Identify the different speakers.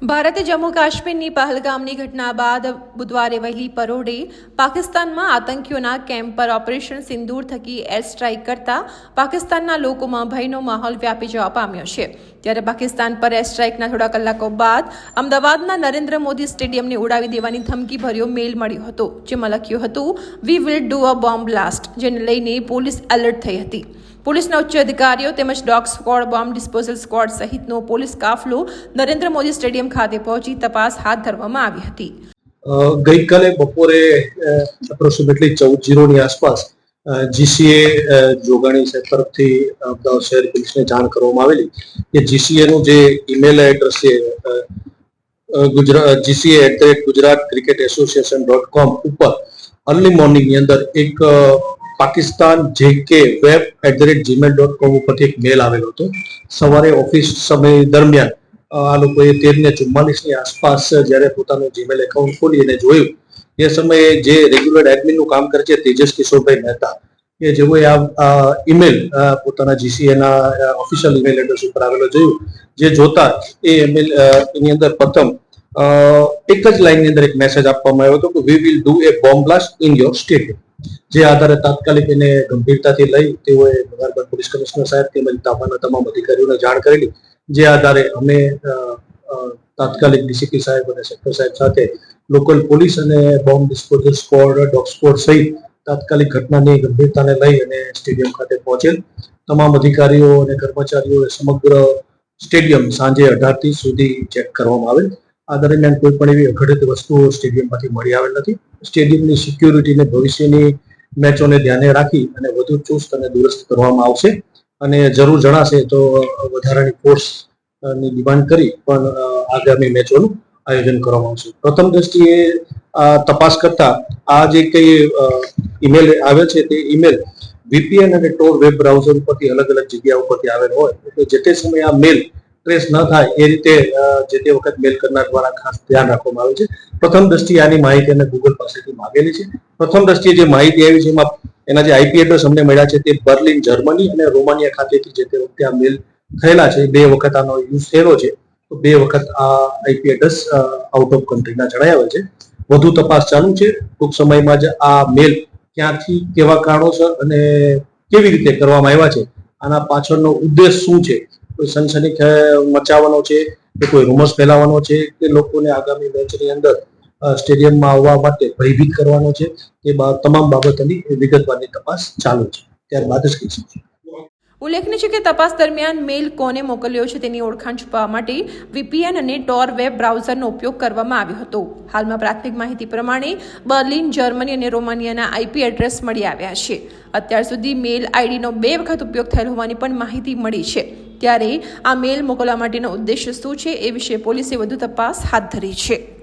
Speaker 1: ભારતે જમ્મુ કાશ્મીરની પહલગામની ઘટના બાદ બુધવારે વહેલી પરોઢે પાકિસ્તાનમાં આતંકીઓના કેમ્પ પર ઓપરેશન સિંદૂર થકી એર સ્ટ્રાઇક કરતા પાકિસ્તાનના લોકોમાં ભયનો માહોલ વ્યાપી જવા પામ્યો છે. ત્યારે પાકિસ્તાન પર એર સ્ટ્રાઇકના થોડા કલાકો બાદ અમદાવાદના નરેન્દ્ર મોદી સ્ટેડિયમને ઉડાવી દેવાની ધમકી ભર્યો મેલ મળ્યો હતો, જેમાં લખ્યું હતું we will do a bomb blast જેને લઈને પોલીસ એલર્ટ થઈ હતી. પોલીસના ઉચ્ચ અધિકારીઓ તેમજ dog squad, bomb disposal squad સહિતનો પોલીસ કાફલો નરેન્દ્ર મોદી સ્ટેડિયમ ખાતે પહોંચી તપાસ હાથ ધરવામાં આવી હતી.
Speaker 2: ગઈકાલે બપોરે એપ્રોક્સિમેટલી ચૌદ જીરોની આસપાસ જીસીએ જોગાણી સાહેબ તરફથી અમદાવાદ શહેર પોલીસને જાણ કરવામાં આવેલી કે જીસીએ નું જે ઈમેલ એડ્રેસ છે Gujarat GCA at the rate Gujarat cricket association dot com ઉપર અર્લી મોર્નિંગની અંદર એક પાકિસ્તાન જે કે web at the rate Gmail dot com ઉપરથી એક મેલ આવેલો હતો. સવારે ઓફિસ સમય દરમિયાન આ લોકોએ તેર ને ચુમ્માલીસની આસપાસ જ્યારે પોતાનું જીમેલ એકાઉન્ટ ખોલી અને જોયું, એ સમયે જે રેગ્યુલર એડમિનનું કામ કરે છે તેજસ કિશોરભાઈ મહેતા. કે જેઓએ આ ઈમેલ પોતાના જીસીએના ઓફિશિયલ ઈમેલ એડ્રેસ ઉપર આવેલો જોયું, જે જોતા એ ઈમેલ એની અંદર પ્રથમ એક જ લાઈનની અંદર એક મેસેજ આપવામાં આવ્યો હતો કે we will do a bomb blast in your stadium જે આધારે તાત્કાલિક એને ગંભીરતાથી લઈ તેઓએ નગરપાલિકા પોલીસ કમિશનર સાહેબ તેમજ તાબાના તમામ અધિકારીઓને જાણ કરેલી, જે આધારે અમે તાત્કાલિક ડીસીપી સાહેબ અને સેક્ટર સાહેબ સાથે લોકલ પોલીસ અને bomb disposal squad dog squad સહિત તાત્કાલિક ઘટનાની ગંભીરતાને લઈ અને સ્ટેડિયમ ખાતે પહોંચેલ. તમામ અધિકારીઓ અને કર્મચારીઓએ સમગ્ર સ્ટેડિયમ સાંજે અઢારથી સુધી ચેક કરવામાં આવેલ. આ દરમિયાન કોઈ પણ એવી અઘટિત વસ્તુઓ સ્ટેડિયમમાંથી મળી આવેલ નથી. સ્ટેડિયમની સિક્યુરિટીને ભવિષ્યની મેચોને ધ્યાને રાખી અને વધુ ચુસ્ત અને દુરસ્ત કરવામાં આવશે. અને જરૂર જણાશે તો વધારાની ફોર્સની ડિમાન્ડ કરી પણ આગામી મેચોનું આયોજન કરવામાં આવશે. પ્રથમ દ્રષ્ટિએ તપાસ કરતા આ જે કઈ ઈમેલ આવે છે તે ઈમેલ વીપીએન અને ટોર વેબ બ્રાઉઝર ઉપરથી અલગ અલગ જગ્યા ઉપરથી આવેલ હોય. એટલે જે તે સમયે આ મેલ ટ્રેસ ન થાય એ રીતે જે તે વખત મેલ કરનાર દ્વારા ખાસ ધ્યાન રાખવામાં આવે છે. પ્રથમ દ્રષ્ટિએ આની માહિતી અમે ગૂગલ પાસેથી માંગેલી છે. પ્રથમ દ્રષ્ટિએ જે માહિતી આવી છે, એમાં એના જે આઈપી એડ્રેસ અમને મળ્યા છે તે બર્લિન જર્મની અને રોમાનિયા ખાતેથી જે તે વખતે આ મેલ થયેલા છે. બે વખત આનો યુઝ થયેલો છે. તો બે વખત આ આઈપી એડ્રેસ આઉટ ઓફ કન્ટ્રીના જણાવ્યા છે. વધુ તપાસ ચાલુ છે. ટૂંક સમયમાં જ આ મેલ ક્યાંથી, કેવા કારણોસર અને કેવી રીતે કરવામાં આવ્યા છે? આના પાછળનો ઉદ્દેશ શું છે? કોઈ સનસની મચાવવાનો છે, કે કોઈ રૂમર્સ ફેલાવવાનો છે, કે લોકોને આગામી મેચની અંદર સ્ટેડિયમમાં આવવા માટે ભયભીત કરવાનો છે, એ તમામ બાબતોની વિગતવારની તપાસ ચાલુ છે. ત્યારબાદ જ કહી શકીએ
Speaker 1: ઉલ્લેખનીય છે કે તપાસ દરમિયાન મેલ કોને મોકલ્યો છે તેની ઓળખાણ છુપાવવા માટે વીપીએન અને ટોર વેબ બ્રાઉઝરનો ઉપયોગ કરવામાં આવ્યો હતો. હાલમાં પ્રાથમિક માહિતી પ્રમાણે બર્લિન, જર્મની અને રોમાનિયાના આઈપી એડ્રેસ મળી આવ્યા છે. અત્યાર સુધી મેલ આઈડીનો બે વખત ઉપયોગ થયેલ હોવાની પણ માહિતી મળી છે. ત્યારે આ મેલ મોકલવા માટેનો ઉદ્દેશ્ય શું છે એ વિશે પોલીસે વધુ તપાસ હાથ ધરી છે.